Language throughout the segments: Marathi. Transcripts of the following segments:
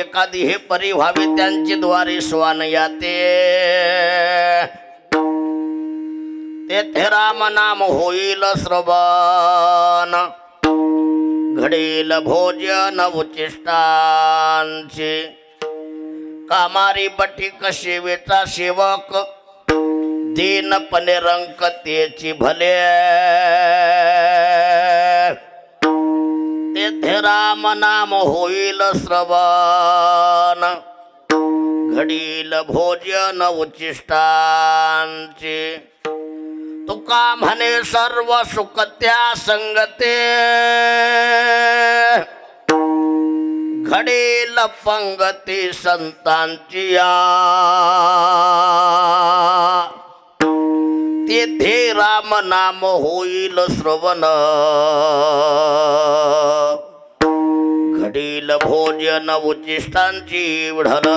एखादी हे परी व्हावी त्यांची द्वारे स्वान याते. तेथे राम नाम होईल श्रवण. घडेल भोजन उचिष्टांचे. कामारी बटीक सेवेचा सेवक दीनपणे रंक त्याची भले. तेथे राम नाम होईल श्रवण. घडील भोजन उच्चिष्टांचे तुका म्हणे सर्व सुखत्या संगते. घडील पंगती संतांची तेथे राम नाम होईल श्रवण. घडील भोजन उचिष्टांची विढल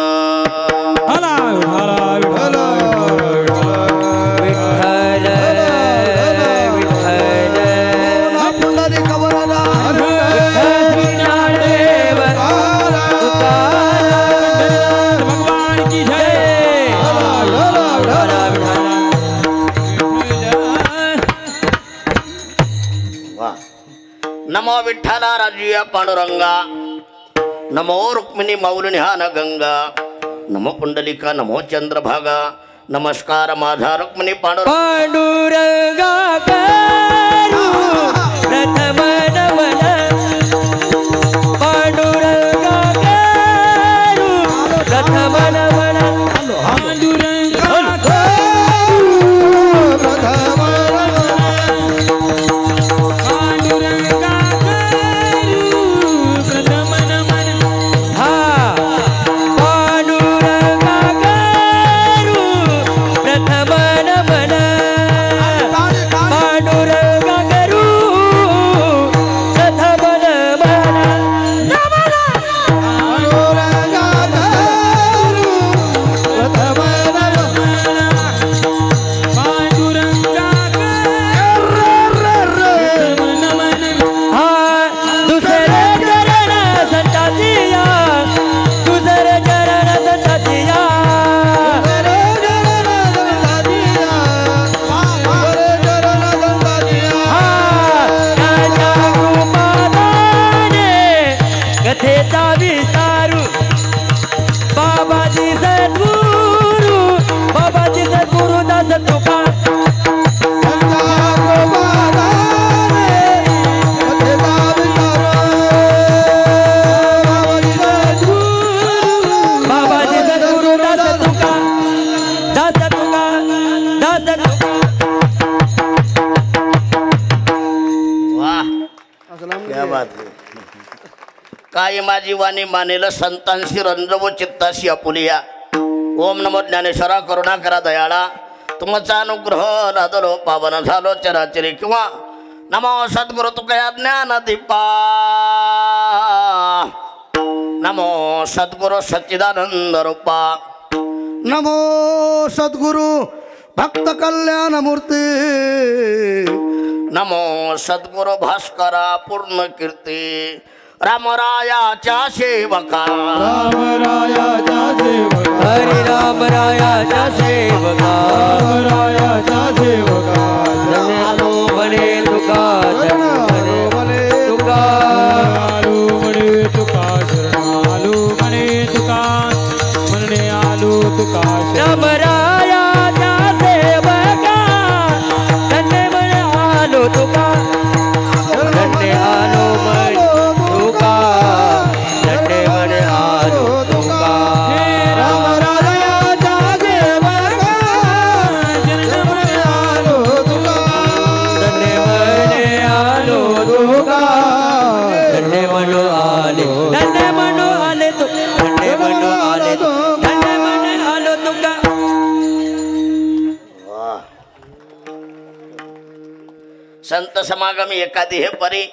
नमो विठ्ठला राजीय पांडुरंगा नमो रुक्मिणी मौलिनिहान गंगा नमो पुंडलिका नमो चंद्रभागा नमस्कार माझा रुक्मिणी पांडुरंग पांडुरंगा करू वाणी मानेल संतांशी रंजव चित्ताशी अपुलिया. ओम नमो ज्ञानेश्वरा करुणा करा दयाळा. तुमचा अनुग्रह लादलो पावन झालो चराचरी किंवा नमो सद्गुरु तुकया ज्ञान दीपा नमो सद्गुरु सच्चिदानंद रूपा. नमो सद्गुरु भक्त कल्याण मूर्ती. नमो सद्गुरु भास्करा पूर्ण कीर्ती. रामरायाच्या सेवका. रामरायाचा सेवका. हरी राम रायाचा सेवका. रामरायाचा सेवका. आलो म्हणे तुका म्हणे तुका आलू म्हणे तुका शरण आलू म्हणे तुका म्हणणे आलू तुका शरण समागमी एखादी हे परी.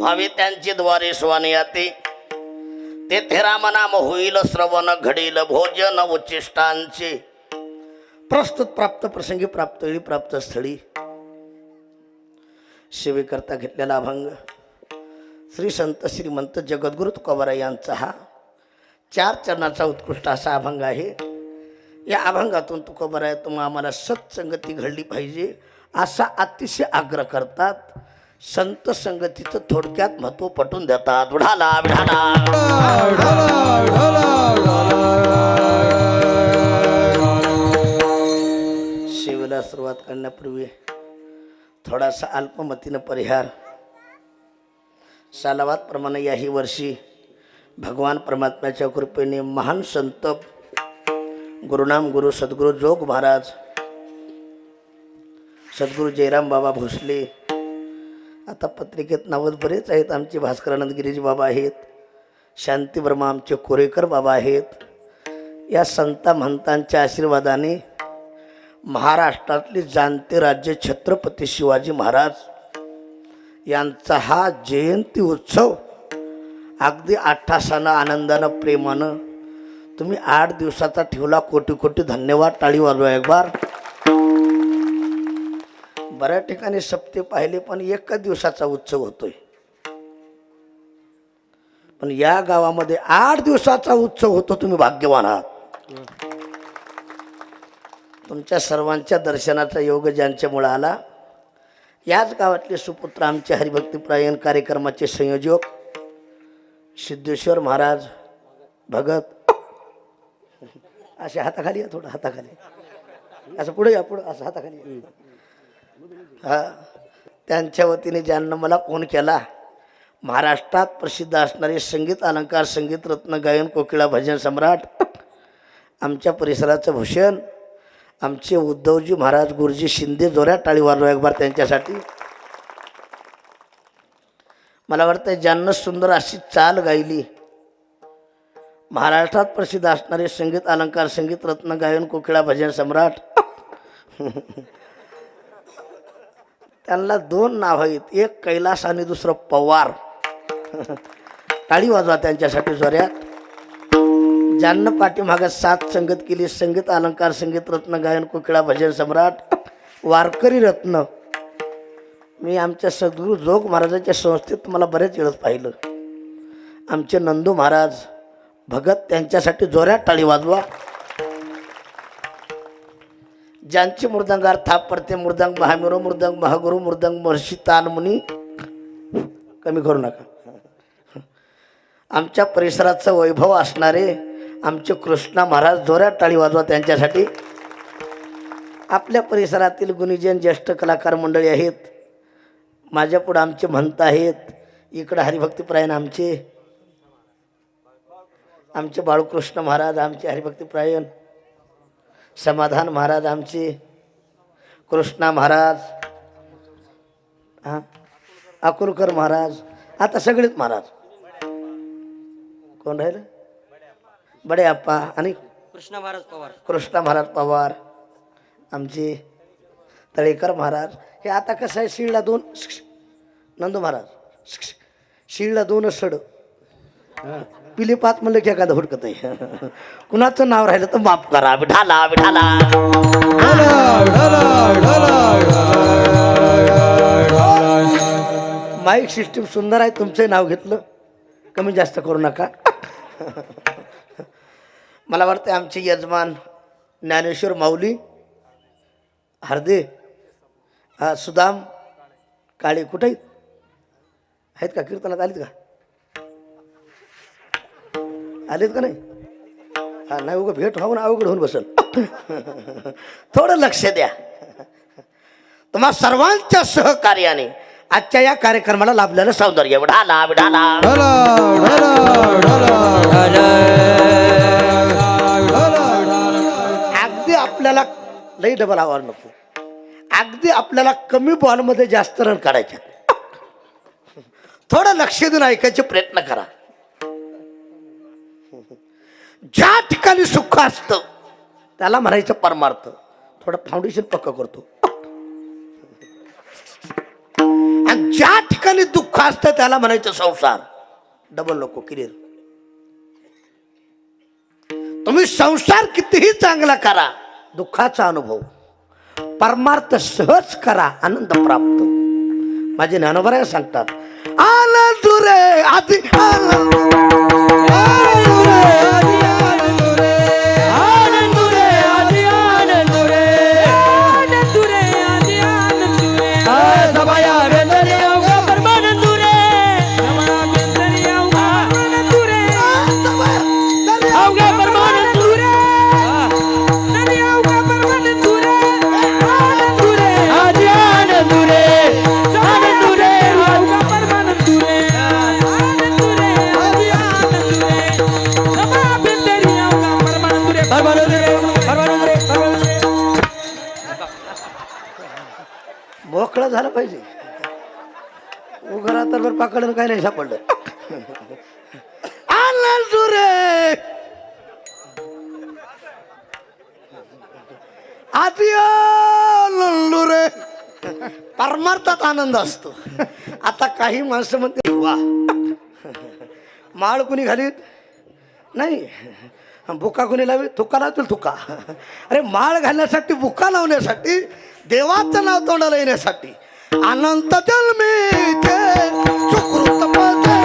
व्हावी त्यांची द्वारे स्वान याते तेथे रामनाम होईल श्रवण घडील भोजन उच्चिष्टांचे प्रस्तुत प्राप्त प्रसंगी प्राप्त वेळी प्राप्त स्थळी. सेवेकरता घेतलेला अभंग. श्री संत श्रीमंत जगद्गुरु तुकोबारा यांचा हा चार चरणाचा उत्कृष्ट असा अभंग आहे. या अभंगातून तुकोबर तुम्हा आम्हाला सत्संगती घडली पाहिजे. असा अतिशय आग्रह करतात. संत संगतीचं थोडक्यात महत्त्व पटून देतात. उडाला विढाला शिवेला सुरुवात करण्यापूर्वी थोडासा अल्पमतीनं परिहार. सालावादप्रमाणे याही वर्षी भगवान परमात्म्याच्या कृपेने महान संत गुरुनाम गुरु सद्गुरू जोग महाराज सद्गुरू जयराम बाबा भोसले. आता पत्रिकेत नावं बरेच आहेत. आमचे भास्करानंद गिरीजी बाबा आहेत. शांती ब्रह्मा आमचे कोरेकर बाबा आहेत. या संता महंतांच्या आशीर्वादाने महाराष्ट्रातले जाणते राज्य छत्रपती शिवाजी महाराज यांचा हा जयंती उत्सव अगदी आठासानं आनंदानं प्रेमानं तुम्ही आठ दिवसाचा ठेवला. कोटी कोटी धन्यवाद. टाळी वाजवा एक बार बऱ्याच ठिकाणी सप्ते पाहिले पण एकच दिवसाचा उत्सव होतोय. पण या गावामध्ये आठ दिवसाचा उत्सव होतो तुम्ही भाग्यवान आहात. तुमच्या सर्वांच्या दर्शनाचा योग ज्यांच्यामुळं आला याच गावातले सुपुत्र आमचे हरिभक्तीप्रायण कार्यक्रमाचे संयोजक सिद्धेश्वर महाराज भगत असे हाताखाली या थोडं हाताखाली. असं पुढे या पुढं असं हाताखाली या. हा? त्यांच्या वतीने ज्यांना मला फोन केला महाराष्ट्रात प्रसिद्ध असणारे संगीत अलंकार संगीत रत्न गायन कोकिळा भजन सम्राट आमच्या परिसराचं भूषण आमचे उद्धवजी महाराज गुरुजी शिंदे जोऱ्या टाळी वाजवा एक बार त्यांच्यासाठी. मला वाटतं ज्यांना सुंदर अशी चाल गायली महाराष्ट्रात प्रसिद्ध असणारे संगीत अलंकार संगीत रत्न गायन कोकिळा भजन सम्राट त्यांना दोन नाव आहेत. एक कैलास आणि दुसरं पवार. टाळी वाजवा त्यांच्यासाठी जोऱ्यात ज्यांना पाठीमागं सात संगत केली संगीत अलंकार संगीत रत्न गायन कोकिळा भजन सम्राट वारकरी रत्न. मी आमच्या सद्गुरू जोग महाराजांच्या संस्थेत मला बरेच वेळेस पाहिलं. आमचे नंदू महाराज भगत त्यांच्यासाठी जोऱ्यात टाळी वाजवा. ज्यांचे मृदंगार थाप पडते मृदंग महामिरो मृदंग महागुरु मृदंग महर्षी तानमुनी कमी करू नका आमच्या परिसराचं वैभव असणारे आमचे कृष्णा महाराज जोऱ्यात टाळी वाजवा त्यांच्यासाठी आपल्या परिसरातील गुणीजन ज्येष्ठ कलाकार मंडळी आहेत माझ्यापुढं आमचे म्हणत आहेत इकडं हरिभक्तीप्रायण आमचे आमचे बाळकृष्ण महाराज आमचे हरिभक्तीप्रायण समाधान महाराज आमचे. कृष्णा महाराज. हां? अकुलकर महाराज. आता सगळेच महाराज. कोण राहिलं? बडे आप्पा आणि कृष्ण महाराज पवार. कृष्णा महाराज पवार. आमचे तळेकर महाराज. हे आता कसं आहे? शिळला दोन नंदू महाराज. शिळला दोनच सड. पिले पाच म्हणलं की एखादं हुडकत आहे कुणाचं नाव राहिलं तर माफ करा. विठाला विठाला माईक सिस्टीम सुंदर आहे. तुमचं नाव घेतलं. कमी जास्त करू नका. मला वाटतं आमचे यजमान ज्ञानेश्वर माऊली हरदे हा सुदाम काळे कुठे आहेत? आहेत का? कीर्तनात आलीत का? आलेत का नाही? हा नाही उगं भेट व्हावून अवघड होऊन बसल. थोडं लक्ष द्या. तुम्हा सर्वांच्या सहकार्याने आजच्या या कार्यक्रमाला लाभलेलं सौंदर्य ढाला अगदी आपल्याला लई डबल आवाज नको. अगदी आपल्याला कमी बॉलमध्ये जास्त रन काढायचे. थोडं लक्ष देऊन ऐकायचे प्रयत्न करा. ज्या ठिकाणी सुख असतं त्याला म्हणायचं परमार्थ. थोडं फाउंडेशन पक्क करतो. आणि ज्या ठिकाणी दुःख असतं त्याला म्हणायचं संसार. डबल नको क्लिअर तुम्ही संसार कितीही चांगला करा दुःखाचा अनुभव. परमार्थ सहज करा आनंद प्राप्त. माझे ज्ञानोबराय सांगतात आनंद रे आधी आनंद आनंद असतो. आता काही माणसं म्हणते वा. माळ कुणी घालीत? नाही. बुका कुणी लावी थुका लावतील थुका अरे माळ घालण्यासाठी बुका लावण्यासाठी देवाचं नाव तोंडाला येण्यासाठी अनंत जन्मीचे सुकृत पदे.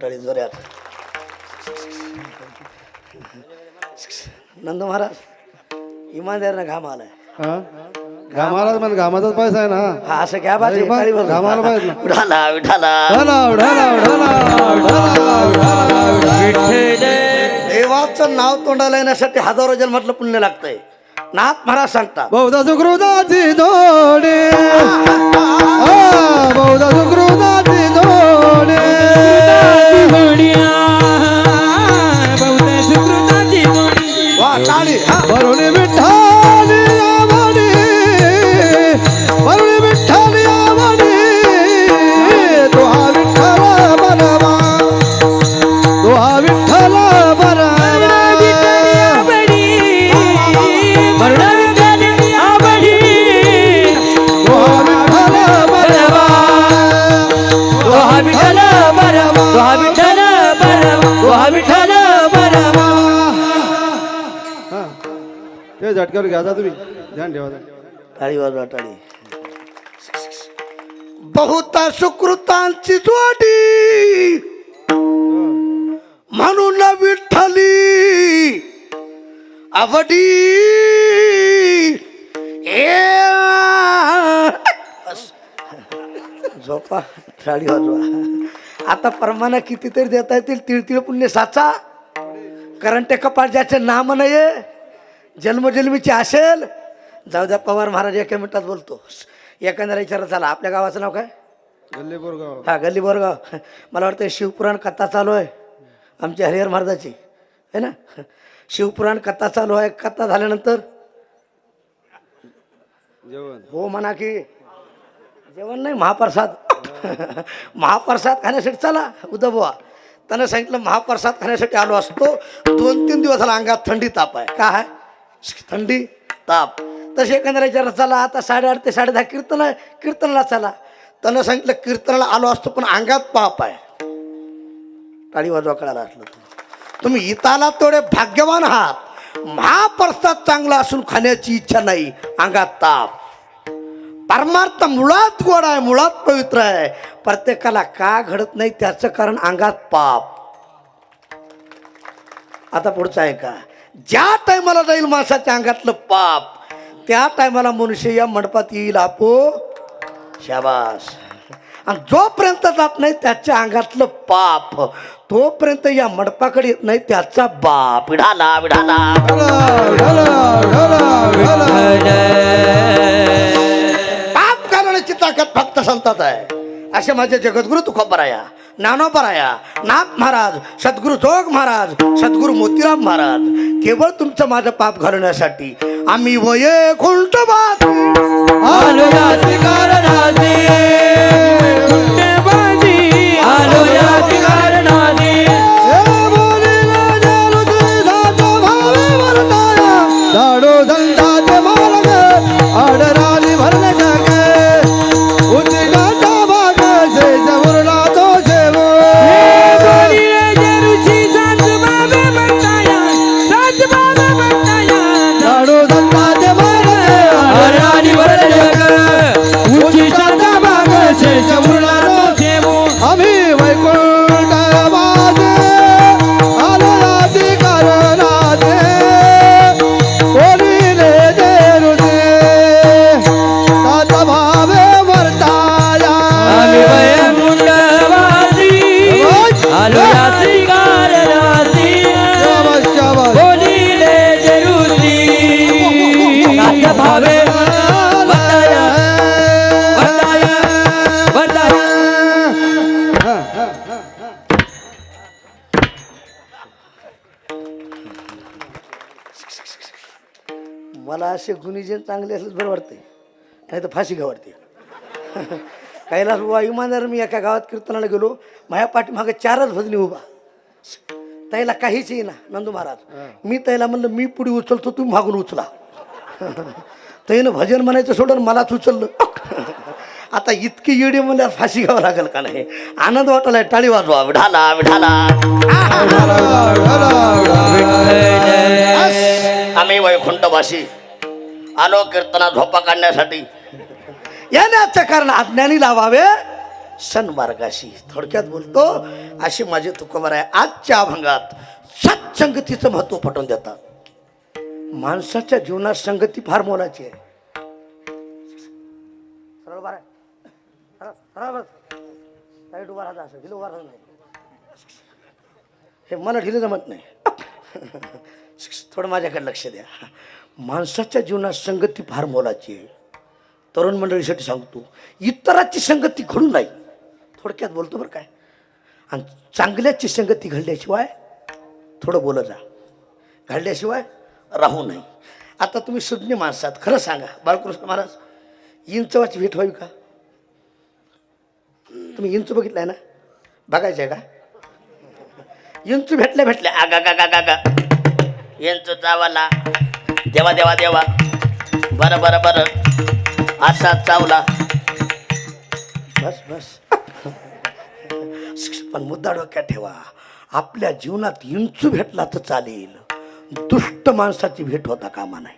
टाळी जोऱ्यात नंद महाराज इमानदारीनं घाम आलाय. घामाला पण घामाचाच पैसा आहे ना? हा असं घ्या बात घामाला पाहिजे ना. ढला, ढला, ढला, ढला. विठ्ठल देवाचं नाव तोंडाला येण्यासाठी हजारो जन्मातलं पुण्य लागतंय. नाथ महाराज सांगतात. बहुधा सुकृताची दोडे आ, बहुधा सुकृताची दोडे होण्या बहुते ते झटक्यावर घ्या तुम्ही. ध्यान ठेवा टाळी वाजवा टाळी. बहुता सुकृतांची जोडी. म्हणून विठ्ठली आवडी. ए. झोपा टाळी वाजवा. आता परमाना कितीतरी देता येतील तिळतिळ पुण्य साचा. कारण ते कपाळ ज्याचे नाम नाही जन्मजन्मीची असेल. जाऊ द्या पवार महाराज एका मिनिटात बोलतो. एखाद्याला विचारत झाला आपल्या गावाचं नाव काय? गल्ले बोरगाव हा गल्ली बोरगाव मला वाटतं शिवपुराण कथा चालू आहे. आमची हरिहर महाराजाची. है ना? शिवपुराण कथा चालू आहे. कथा झाल्यानंतर जेवण. हो म्हणा की जेवण नाही महाप्रसाद. महाप्रसाद खाण्यासाठी चला उद्धव बुवा. त्यानं सांगितलं महाप्रसाद खाण्यासाठी आलो असतो. दोन तीन दिवस झाला अंगात थंडी ताप आहे. का आहे? थंडी. ताप. तसे एकंदराच्या विचारलं आता साडेआठ ते साडेदहा कीर्तन आहे कीर्तनला चला. त्यानं सांगितलं कीर्तनाला आलो असतो पण अंगात पाप आहे. टाळी वाजवा कळायला असलं तुम्ही इताला तेवढे भाग्यवान आहात. महाप्रसाद चांगला असून खाण्याची इच्छा नाही अंगात ताप. परमार्थ मुळात गोड आहे मुळात पवित्र आहे. प्रत्येकाला का घडत नाही त्याचं कारण अंगात पाप. आता पुढचं आहे का? ज्या टायमाला जाईल माणसाच्या अंगातलं पाप त्या टायमाला मनुष्य या मंडपात येईल आपो. शाबास. आणि जोपर्यंत जात नाही त्याच्या अंगातलं पाप तोपर्यंत या मंडपाकडे येत नाही त्याचा बाप. विढाला विढाला पाप करण्याची ताकद फक्त संतात आहे. असे माझे जगद्गुरु तुकोबराया ज्ञानोबराया नाथ महाराज सद्गुरु जोग महाराज सद्गुरु मोतीराम महाराज केवळ तुमचं माझं पाप घालवण्यासाठी आम्ही वये खुंट आलो चांगले असले बरं वाटते नाही तर फाशी घावरते कैलास बुवा इमानदार मी एका गावात कीर्तनाला गेलो. माझ्या पाठीमागे चारच भजनी उभा. त्याला काहीच येईना नंदू महाराज. मी त्याला म्हणलं मी पुढे उचलतो तुम्ही मागून उचला. त्यानं भजन म्हणायचं सोडून मलाच उचललं. आता इतकी येडी म्हणल्यावर फाशी घ्यावं लागेल का नाही? आनंद वाटलाय टाळी वाजवा. विढाला विढाला आम्ही वैकुंठवासी. आलो कीर्तना झोपा काढण्यासाठी. येण्याचं कारण अज्ञानी लावावे. सन्मार्गाशी थोडक्यात बोलतो. अशी माझी तुकोबर आहे. आजच्या अभंगात सत्संगतीचं महत्त्व पटवून देतात. माणसाच्या जीवनात संगती फार मोलाची आहे. असं, नाही. हे मला ढिलं जमत नाही. थोडं माझ्याकडे लक्ष द्या. माणसाच्या जीवनात संगती फार मोलाची आहे. तरुण मंडळीसाठी सांगतो इतराची संगती घडू नाही थोडक्यात बोलतो बरं काय. आणि चांगल्याची संगती घडल्याशिवाय थोडं बोलत जा. घडल्याशिवाय राहू नाही आता तुम्ही सुज्ञ माणसात खरं सांगा. बाळकृष्ण महाराज इंचवाची भेट व्हावी का? तुम्ही इंच बघितलाय ना? बघायचं आहे का? इंच भेटल्या भेटल्या. आगा गा गा गा गा इंच जावाला देवा देवा देवा. बरं बरं बरं. असा चावला. बस बस. पण मुद्दा डोक्यात ठेवा. आपल्या जीवनात इंचू भेटला तर चालेल. दुष्ट माणसाची भेट होता कामा नाही.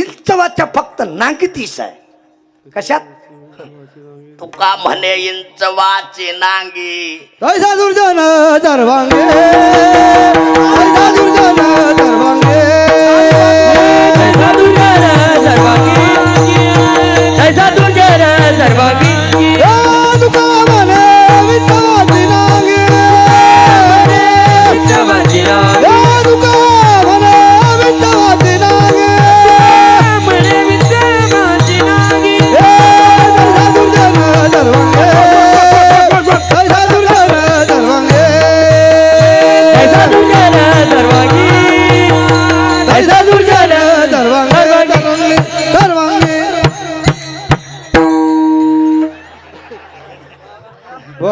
इंचवाच्या फक्त नांगीतीस आहे. कशात? तुका म्हणे इंच वाचे नांगी ऐसा दुर्जन दरवांगे ऐसा दुर्जन दरवांगे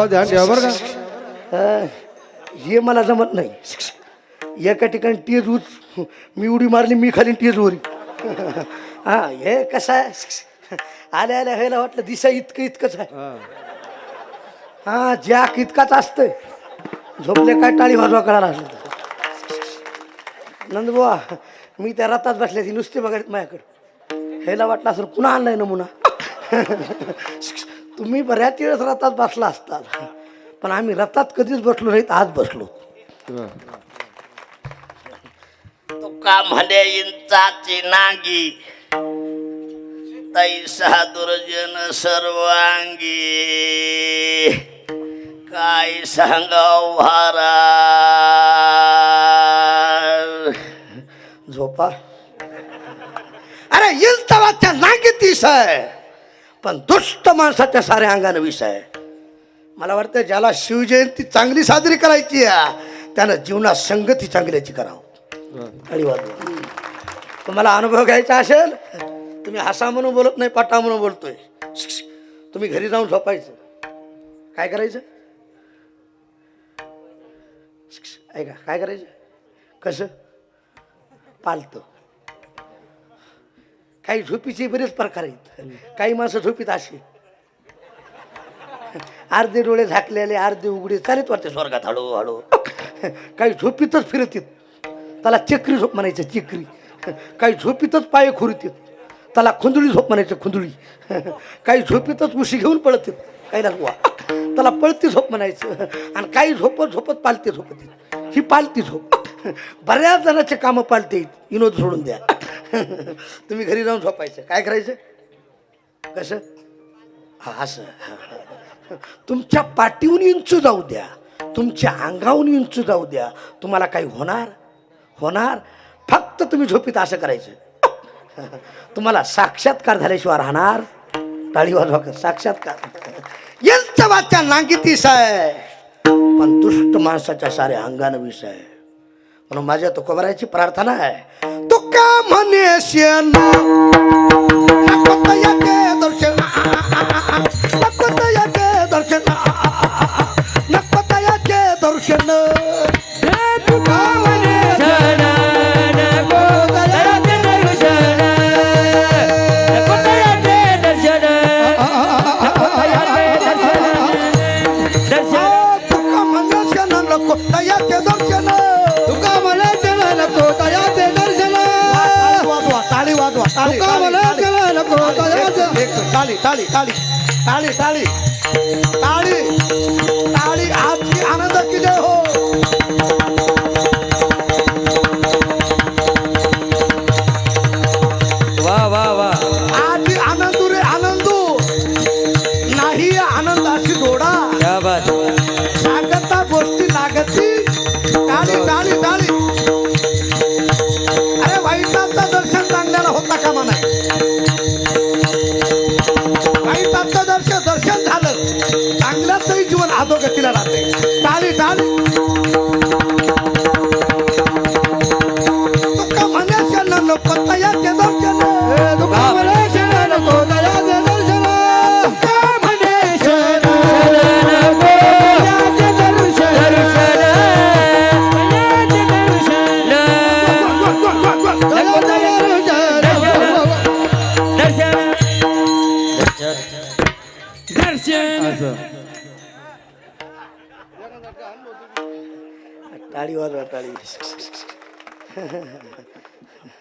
हो ध्यान ठेवा बरं का. अं, हे मला जमत नाही. एका ठिकाणी टीज उच मी उडी मारली मी खाली टीज वरी हा हे कसं आहे? आल्या आल्या व्हायला वाटलं दिसा इतकं इतकंच आहे. हा. जॅक इतकाच असतंय. झोपले काय टाळी वाजवा करायला असलं नंदबुवा मी त्या रथात बसल्या ती नुसते बघायत माझ्याकडे. ह्याला वाटलं असं कुणा आणलाय नमुना? तुम्ही बऱ्याच वेळेस रथात बसला असताल पण आम्ही रथात कधीच बसलो नाहीत आज बसलो. तुका म्हणे इंचाची नांगी. तैसा दुर्जन सर्वांगी. काय सांगाव भारा झोपा. अरे इंचवाच्या नांगी तीस आहे पण दुष्ट माणसाच्या साऱ्या अंगानं विष आहे. मला वाटतं ज्याला शिवजयंती चांगली साजरी करायची आहे त्यानं जीवनात संगती चांगल्याची करावं. आणि तुम्हाला अनुभव घ्यायचा असेल तुम्ही हसा म्हणून बोलत नाही पाटा म्हणून बोलतोय. तुम्ही घरी जाऊन झोपायचं. काय करायचं? ऐका काय करायचं? कसं? पालतं. काही झोपीचे बरेच प्रकार आहेत. काही माणसं झोपीत असे. अर्धे डोळे झाकलेले अर्धे उघडे. चालत वाटते स्वर्गात हळू हळू. काही झोपीतच फिरतीत. त्याला चक्री झोप म्हणायचं चक्री. काही झोपीतच पाय खुरतीत. त्याला खुंदुळी झोप म्हणायचं खुंदुळी. काही झोपीतच उशी घेऊन पळत काही वा. त्याला पळती झोप म्हणायचं. आणि काही झोपत झोपत पालती झोपत ही पालती झोप. बऱ्याच जणांचे कामं पालते. विनोद सोडून द्या. तुम्ही घरी जाऊन झोपायचं. काय करायचं? कसं? हा असं. तुमच्या पाठीहून इंचू जाऊ द्या. तुमच्या अंगाहून इंचू जाऊ द्या. तुम्हाला काही होणार? होणार? फक्त तुम्ही झोपीत असं करायचं. तुम्हाला साक्षात्कार झाल्याशिवाय राहणार? टाळी वाजवा साक्षात्कार. यांचं वाचा नांगितीस आहे. पण दुष्ट माणसाच्या साऱ्या अंगानं विष आहे. म्हणून माझ्या तुकोबराची प्रार्थना आहे. तुका दर्शन. दर्शन. தாலி தாலி தாலி தாலி अधोगतीला राहते. टाळी टाळ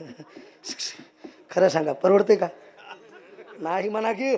खरं सांगा परवडते का? नाही म्हणा की.